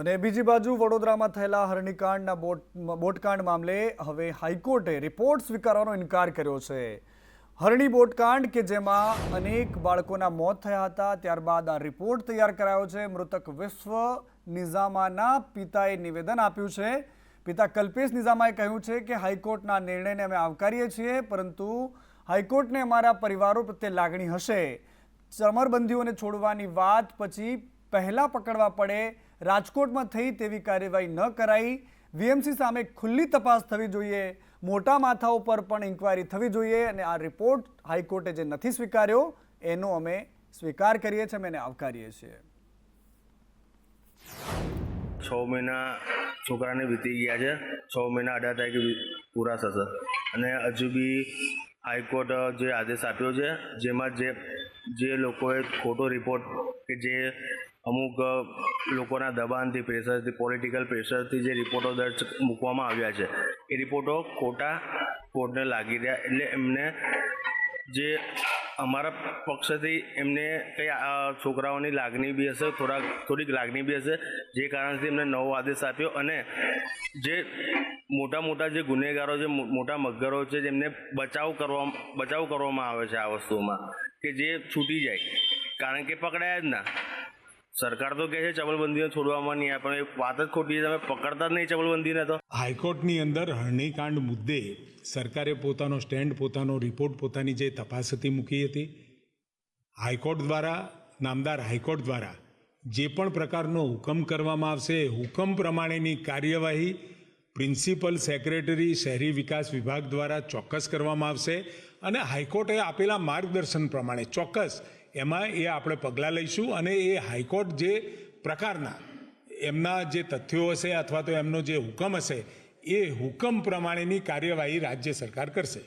અને બીજી બાજુ વડોદરામાં થયેલા હરણીકાંડના બોટ બોટકાંડ મામલે હવે હાઈકોર્ટે રિપોર્ટ સ્વીકારવાનો ઇનકાર કર્યો છે. હરણી બોટકાંડ કે જેમાં અનેક બાળકોના મોત થયા હતા, ત્યારબાદ આ રિપોર્ટ તૈયાર કરાયો છે. મૃતક વિશ્વ નિઝામાના પિતાએ નિવેદન આપ્યું છે. પિતા કલ્પેશ નિઝામાએ કહ્યું છે કે હાઈકોર્ટના નિર્ણયને અમે આવકારીએ છીએ, પરંતુ હાઈકોર્ટને અમારા પરિવારો પ્રત્યે લાગણી હશે. ચમરબંધીઓને છોડવાની વાત પછી પહેલા પકડવા પડે, રાજકોટમાં થઈ તેવી કાર્યવાહી ન કરાઈ. વીએમસી સામે ખુલ્લી તપાસ થવી જોઈએ. મોટા માથાઓ પર પણ ઇન્કવાયરી થવી જોઈએ અને આ રિપોર્ટ હાઈકોર્ટે જે નથી સ્વીકાર્યો, એનો અમે સ્વીકાર કરીએ છીએ, અમે એને આવકારીએ છીએ. છ મહિના છોકરાને વીતી ગયા છે. છ મહિના અઢાર તારીખે પૂરા થશે. અને હજુ બી હાઈકોર્ટ જે આદેશ આપ્યો છે, જેમાં જે જે લોકોએ ખોટો રિપોર્ટ કે જે અમુક લોકોના દબાણથી, પ્રેશરથી પોલિટિકલ પ્રેશરથી જે રિપોર્ટો દર્જ મૂકવામાં આવ્યા છે, એ રિપોર્ટો ખોટા કોર્ટને લાગી રહ્યા એટલે એમને જે અમારા પક્ષથી એમને કંઈ છોકરાઓની લાગણી બી હશે, થોડાક, થોડીક લાગણી બી હશે, જે કારણથી એમને નવો આદેશ આપ્યો અને જે મોટા મોટા જે ગુનેગારો જે મોટા મગરો છે, જેમને બચાવ કરવા બચાવ કરવામાં આવે છે આ વસ્તુમાં કે જે છૂટી જાય, કારણ કે પકડાયા જ ના. સરકાર તો કહે છે ચબલબંધીને છોડવામાં નહીં પણ એ વાત જ ખોટી તમે પકડતા જ નહીં ચબલબંધીને તો. હાઈકોર્ટની અંદર હરણીકાંડ મુદ્દે સરકારે પોતાનો સ્ટેન્ડ, પોતાનો રિપોર્ટ, પોતાની જે તપાસ હતી મૂકી હતી. હાઈકોર્ટ દ્વારા, નામદાર હાઈકોર્ટ દ્વારા જે પણ પ્રકારનો હુકમ કરવામાં આવશે, હુકમ પ્રમાણેની કાર્યવાહી પ્રિન્સિપલ સેક્રેટરી શહેરી વિકાસ વિભાગ દ્વારા ચોક્કસ કરવામાં આવશે અને હાઈકોર્ટે આપેલા માર્ગદર્શન પ્રમાણે ચોક્કસ એમાં એ આપણે પગલાં લઈશું અને એ હાઈકોર્ટ જે પ્રકારના એમના જે તથ્યો હશે અથવા તો એમનો જે હુકમ હશે, એ હુકમ પ્રમાણેની કાર્યવાહી રાજ્ય સરકાર કરશે.